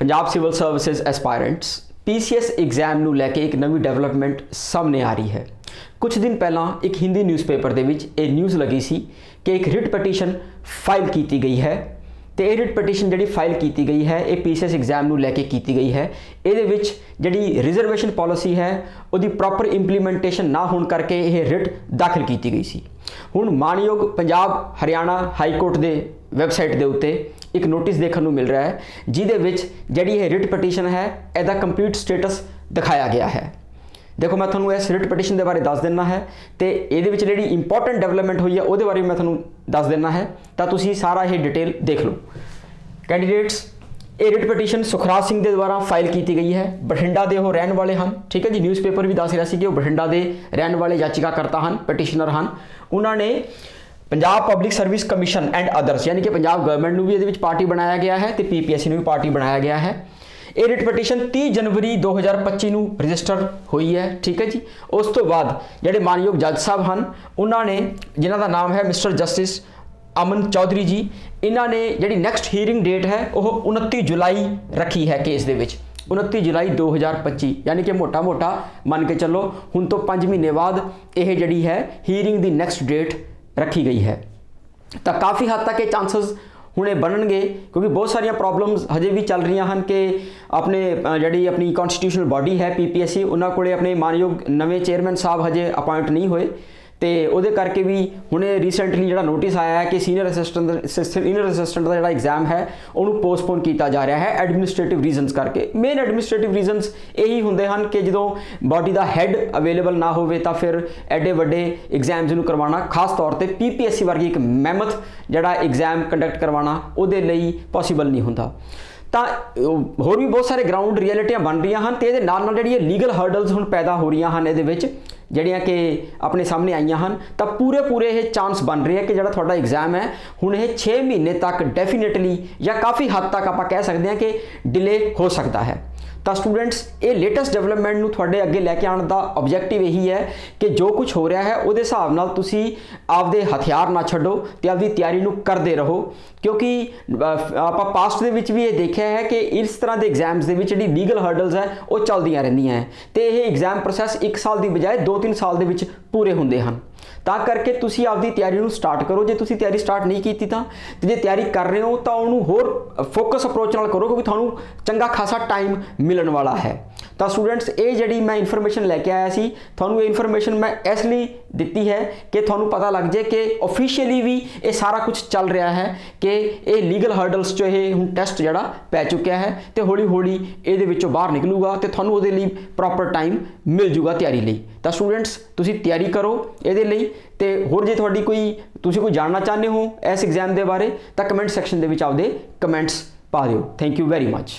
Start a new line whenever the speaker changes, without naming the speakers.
Punjab civil services aspirants, PCS exam ਨੂੰ ਲੈ ਕੇ ਇੱਕ ਨਵੀਂ ਡਿਵੈਲਪਮੈਂਟ ਸਾਹਮਣੇ ਆ ਰਹੀ ਹੈ। ਕੁਝ ਦਿਨ ਪਹਿਲਾਂ ਇੱਕ ਹਿੰਦੀ ਨਿਊਜ਼ਪੇਪਰ ਦੇ ਵਿੱਚ ਇਹ ਨਿਊਜ਼ ਲੱਗੀ ਸੀ ਕਿ ਇੱਕ ਰਿਟ ਪਟੀਸ਼ਨ ਫਾਈਲ ਕੀਤੀ ਗਈ ਹੈ। ਤੇ ਇਹ ਰਿਟ ਪਟੀਸ਼ਨ ਜਿਹੜੀ ਫਾਈਲ ਕੀਤੀ ਗਈ ਹੈ, ਇਹ ਪੀਸੀਐਸ ਐਗਜ਼ਾਮ ਨੂੰ ਲੈ ਕੇ ਕੀਤੀ ਗਈ ਹੈ। ਇਹਦੇ ਵਿੱਚ ਜਿਹੜੀ ਰਿਜ਼ਰਵੇਸ਼ਨ ਪਾਲਿਸੀ ਹੈ, ਉਹਦੀ ਪ੍ਰੋਪਰ ਇੰਪਲੀਮੈਂਟੇਸ਼ਨ ਨਾ ਹੋਣ ਕਰਕੇ ਇਹ ਰਿਟ ਦਾਖਲ ਕੀਤੀ ਗਈ ਸੀ। ਹੁਣ ਮਾਨਯੋਗ ਪੰਜਾਬ ਹਰਿਆਣਾ ਹਾਈ ਕੋਰਟ ਦੇ ਵੈਬਸਾਈਟ ਦੇ ਉੱਤੇ ਇੱਕ ਨੋਟਿਸ ਦੇਖਣ ਨੂੰ ਮਿਲ ਰਿਹਾ ਹੈ, ਜਿਹਦੇ ਵਿੱਚ ਜਿਹੜੀ ਇਹ ਰਿਟ ਪਟੀਸ਼ਨ ਹੈ, ਇਹਦਾ ਕੰਪਲੀਟ ਸਟੇਟਸ ਦਿਖਾਇਆ ਗਿਆ ਹੈ। ਦੇਖੋ, ਮੈਂ ਤੁਹਾਨੂੰ ਇਸ ਰਿਟ ਪਟੀਸ਼ਨ ਦੇ ਬਾਰੇ ਦੱਸ ਦਿੰਨਾ ਹੈ ਤੇ ਇਹਦੇ ਵਿੱਚ ਜਿਹੜੀ ਇੰਪੋਰਟੈਂਟ ਡਿਵੈਲਪਮੈਂਟ ਹੋਈ ਹੈ, ਉਹਦੇ ਬਾਰੇ ਵੀ ਮੈਂ ਤੁਹਾਨੂੰ ਦੱਸ ਦਿੰਨਾ ਹੈ। ਤਾਂ ਤੁਸੀਂ ਸਾਰਾ ਇਹ ਡਿਟੇਲ ਦੇਖ ਲਓ। ਕੈਂਡੀਡੇਟਸ ਇਹ ਰਿਟ ਪਟੀਸ਼ਨ ਸੁਖਰਾਜ ਸਿੰਘ ਦੇ ਦੁਆਰਾ ਫਾਈਲ ਕੀਤੀ ਗਈ ਹੈ। ਬਠਿੰਡਾ ਦੇ ਉਹ ਰਹਿਣ ਵਾਲੇ ਹਨ। ਠੀਕ ਹੈ ਜੀ ਨਿਊਜ਼ਪੇਪਰ ਵੀ ਦੱਸ ਰਿਹਾ ਸੀ ਕਿ ਉਹ ਬਠਿੰਡਾ ਦੇ ਰਹਿਣ ਵਾਲੇ ਯਾਚੀਕਾਕਰਤਾ ਹਨ ਪਟੀਸ਼ਨਰ ਹਨ। ਉਹਨਾਂ ਨੇ Punjab public service commission and others ਯਾਨੀ ਕਿ ਪੰਜਾਬ ਗਵਰਨਮੈਂਟ ਨੂੰ ਵੀ ਇਹਦੇ ਵਿੱਚ ਪਾਰਟੀ ਬਣਾਇਆ ਗਿਆ ਹੈ ਤੇ ਪੀਪੀਐਸਸੀ ਨੂੰ ਵੀ ਪਾਰਟੀ ਬਣਾਇਆ ਗਿਆ ਹੈ। ਇਹ ਰਿਟ ਪਟੀਸ਼ਨ 30 ਜਨਵਰੀ 2025 ਨੂੰ ਰਜਿਸਟਰ ਹੋਈ ਹੈ। ਠੀਕ ਹੈ ਜੀ, ਉਸ ਤੋਂ ਬਾਅਦ ਜਿਹੜੇ ਮਾਨਯੋਗ ਜੱਜ ਸਾਹਿਬ ਹਨ, ਉਹਨਾਂ ਨੇ, ਜਿਨ੍ਹਾਂ ਦਾ ਨਾਮ ਹੈ ਮਿਸਟਰ ਜਸਟਿਸ ਅਮਨ ਚੌਧਰੀ ਜੀ, ਇਹਨਾਂ ਨੇ ਜਿਹੜੀ ਨੈਕਸਟ ਹੀਅਰਿੰਗ ਡੇਟ ਹੈ, ਉਹ 29 ਜੁਲਾਈ ਰੱਖੀ ਹੈ ਕੇਸ ਦੇ ਵਿੱਚ। 29 ਜੁਲਾਈ 2025 ਯਾਨੀ ਕਿ ਮੋਟਾ-ਮੋਟਾ ਮੰਨ ਕੇ ਚੱਲੋ, ਹੁਣ ਤੋਂ 5 ਮਹੀਨੇ ਬਾਅਦ ਇਹ ਜਿਹੜੀ ਹੈ ਹੀਅਰਿੰਗ ਦੀ ਨੈਕਸਟ ਡੇਟ ਰੱਖੀ ਗਈ ਹੈ। ਤਾਂ ਕਾਫੀ ਹੱਦ ਤੱਕ ਇਹ ਚਾਂਸਸ ਹੁਣੇ ਬਣਨਗੇ, ਕਿਉਂਕਿ ਬਹੁਤ ਸਾਰੀਆਂ ਪ੍ਰੋਬਲਮਸ ਹਜੇ ਵੀ ਚੱਲ ਰਹੀਆਂ ਹਨ ਕਿ ਆਪਣੇ ਜਿਹੜੀ ਆਪਣੀ ਕਨਸਟੀਟਿਊਸ਼ਨਲ ਬਾਡੀ ਹੈ ਪੀਪੀਐਸਸੀ ਉਹਨਾਂ ਕੋਲੇ ਆਪਣੇ ਮਾਨਯੋਗ ਨਵੇਂ ਚੇਅਰਮੈਨ ਸਾਹਿਬ ਹਜੇ ਅਪਾਇੰਟ ਨਹੀਂ ਹੋਏ। ਤੇ ਉਹਦੇ ਕਰਕੇ ਵੀ ਹੁਣੇ ਰੀਸੈਂਟਲੀ ਜਿਹੜਾ ਨੋਟਿਸ ਆਇਆ ਹੈ ਕਿ ਸੀਨੀਅਰ ਅਸਿਸਟੈਂਟ ਸੀਨੀਅਰ ਅਸਿਸਟੈਂਟ ਦਾ ਜਿਹੜਾ ਐਗਜ਼ਾਮ ਹੈ, ਉਹਨੂੰ ਪੋਸਟਪੋਨ ਕੀਤਾ ਜਾ ਰਿਹਾ ਹੈ ਐਡਮਿਨਿਸਟ੍ਰੇਟਿਵ ਰੀਜ਼ਨਸ ਕਰਕੇ। ਮੇਨ ਐਡਮਿਨਿਸਟ੍ਰੇਟਿਵ ਰੀਜ਼ਨਸ ਇਹੀ ਹੁੰਦੇ ਹਨ ਕਿ ਜਦੋਂ ਬਾਡੀ ਦਾ ਹੈੱਡ ਅਵੇਲੇਬਲ ਨਾ ਹੋਵੇ ਤਾਂ ਫਿਰ ਐਡੇ ਵੱਡੇ ਐਗਜ਼ਾਮਸ ਨੂੰ ਕਰਵਾਉਣਾ, ਖਾਸ ਤੌਰ ਤੇ ਪੀਪੀਐਸਸੀ ਵਰਗੀ ਇੱਕ ਮੈਮਥ ਜਿਹੜਾ ਐਗਜ਼ਾਮ ਕੰਡਕਟ ਕਰਵਾਉਣਾ, ਉਹਦੇ ਲਈ ਪੋਸੀਬਲ ਨਹੀਂ ਹੁੰਦਾ। ਤਾਂ ਹੋਰ ਵੀ ਬਹੁਤ ਸਾਰੇ ਗਰਾਊਂਡ ਰਿਐਲਿਟੀਆਂ ਬਣ ਰਹੀਆਂ ਹਨ ਤੇ ਇਹਦੇ ਨਾਲ ਨਾਲ ਜਿਹੜੀਆਂ ਲੀਗਲ ਹਰਡਲਸ ਹੁਣ ਪੈਦਾ ਹੋ ਰਹੀਆਂ ਹਨ ਇਹਦੇ ਵਿੱਚ ਜਿਹੜੀਆਂ ਕਿ ਆਪਣੇ ਸਾਹਮਣੇ ਆਈਆਂ ਹਨ, ਤਾਂ ਪੂਰੇ ਪੂਰੇ ਇਹ ਚਾਂਸ ਬਣ ਰਹੇ ਹੈ ਕਿ ਜਿਹੜਾ ਤੁਹਾਡਾ ਐਗਜ਼ਾਮ ਹੈ, ਹੁਣ ਇਹ 6 ਮਹੀਨੇ ਤੱਕ ਡੈਫੀਨਿਟਲੀ ਜਾਂ ਕਾਫੀ ਹੱਦ ਤੱਕ ਆਪਾਂ ਕਹਿ ਸਕਦੇ ਹਾਂ ਕਿ ਡਿਲੇ ਹੋ ਸਕਦਾ ਹੈ। ਤਾਂ ਸਟੂਡੈਂਟਸ ਇਹ ਲੇਟੈਸਟ ਡਿਵੈਲਪਮੈਂਟ ਨੂੰ ਤੁਹਾਡੇ ਅੱਗੇ ਲੈ ਕੇ ਆਉਣ ਦਾ ਆਬਜੈਕਟਿਵ ਇਹੀ ਹੈ ਕਿ ਜੋ ਕੁਝ ਹੋ ਰਿਹਾ ਹੈ, ਉਹਦੇ ਹਿਸਾਬ ਨਾਲ ਤੁਸੀਂ ਆਪਦੇ ਹਥਿਆਰ ਨਾ ਛੱਡੋ ਤੇ ਆਪਦੀ ਤਿਆਰੀ ਨੂੰ ਕਰਦੇ ਰਹੋ। ਕਿਉਂਕਿ ਆਪਾਂ ਪਾਸਟ ਦੇ ਵਿੱਚ ਵੀ ਇਹ ਦੇਖਿਆ ਹੈ ਕਿ ਇਸ ਤਰ੍ਹਾਂ ਦੇ ਐਗਜ਼ਾਮਸ ਦੇ ਵਿੱਚ ਜਿਹੜੀ ਲੀਗਲ ਹਰਡਲਸ ਹੈ, ਉਹ ਚੱਲਦੀਆਂ ਰਹਿੰਦੀਆਂ ਹੈ। ਤੇ ਇਹ ਐਗਜ਼ਾਮ ਪ੍ਰੋਸੈਸ 1 ਸਾਲ ਦੀ ਬਜਾਏ 2-3 ਸਾਲ ਦੇ ਵਿੱਚ ਪੂਰੇ ਹੁੰਦੇ ਹਨ। ਤਾਂ ਕਰਕੇ ਤੁਸੀਂ ਆਪਦੀ ਤਿਆਰੀ ਨੂੰ ਸਟਾਰਟ ਕਰੋ। ਜੇ ਤੁਸੀਂ ਤਿਆਰੀ ਸਟਾਰਟ ਨਹੀਂ ਕੀਤੀ ਤਾਂ, ਤੇ ਜੇ ਤਿਆਰੀ ਕਰ ਰਹੇ ਹੋ ਤਾਂ ਉਹਨੂੰ ਹੋਰ ਫੋਕਸ ਅਪਰੋਚ ਨਾਲ ਕਰੋ ਕਿਉਂਕਿ ਤੁਹਾਨੂੰ ਚੰਗਾ ਖਾਸਾ ਟਾਈਮ ਮਿਲਣ ਵਾਲਾ ਹੈ। ਤਾਂ ਸਟੂਡੈਂਟਸ ਇਹ ਜਿਹੜੀ ਮੈਂ ਇਨਫੋਰਮੇਸ਼ਨ ਲੈ ਕੇ ਆਇਆ ਸੀ, ਤੁਹਾਨੂੰ ਇਹ ਇਨਫੋਰਮੇਸ਼ਨ ਮੈਂ ਇਸ ਲਈ ਦਿੱਤੀ ਹੈ ਕਿ ਤੁਹਾਨੂੰ ਪਤਾ ਲੱਗ ਜਾਏ ਕਿ ਆਫੀਸ਼ੀਅਲੀ ਵੀ ਇਹ ਸਾਰਾ ਕੁਝ ਚੱਲ ਰਿਹਾ ਹੈ ਕਿ ਇਹ ਲੀਗਲ ਹਰਡਲਸ ਚੋਂ ਇਹ ਹੁਣ ਟੈਸਟ ਜਿਹੜਾ ਪੈ ਚੁੱਕਿਆ ਹੈ ਤੇ ਹੌਲੀ ਹੌਲੀ ਇਹਦੇ ਵਿੱਚੋਂ ਬਾਹਰ ਨਿਕਲੂਗਾ ਤੇ ਤੁਹਾਨੂੰ ਉਹਦੇ ਲਈ ਪ੍ਰੋਪਰ ਟਾਈਮ ਮਿਲ ਜੂਗਾ ਤਿਆਰੀ ਲਈ। ਤਾਂ ਸਟੂਡੈਂਟਸ ਤੁਸੀਂ ਤਿਆਰੀ ਕਰੋ ਇਹਦੇ ਲਈ ਤੇ ਹੋਰ ਜੇ ਤੁਹਾਡੀ ਕੋਈ, ਤੁਸੀਂ ਕੋਈ ਜਾਣਨਾ ਚਾਹੁੰਦੇ ਹੋ ਇਸ ਐਗਜ਼ਾਮ ਦੇ ਬਾਰੇ, ਤਾਂ ਕਮੈਂਟ ਸੈਕਸ਼ਨ ਦੇ ਵਿੱਚ ਆਪਦੇ ਕਮੈਂਟਸ ਪਾ ਦਿਓ। Thank you very much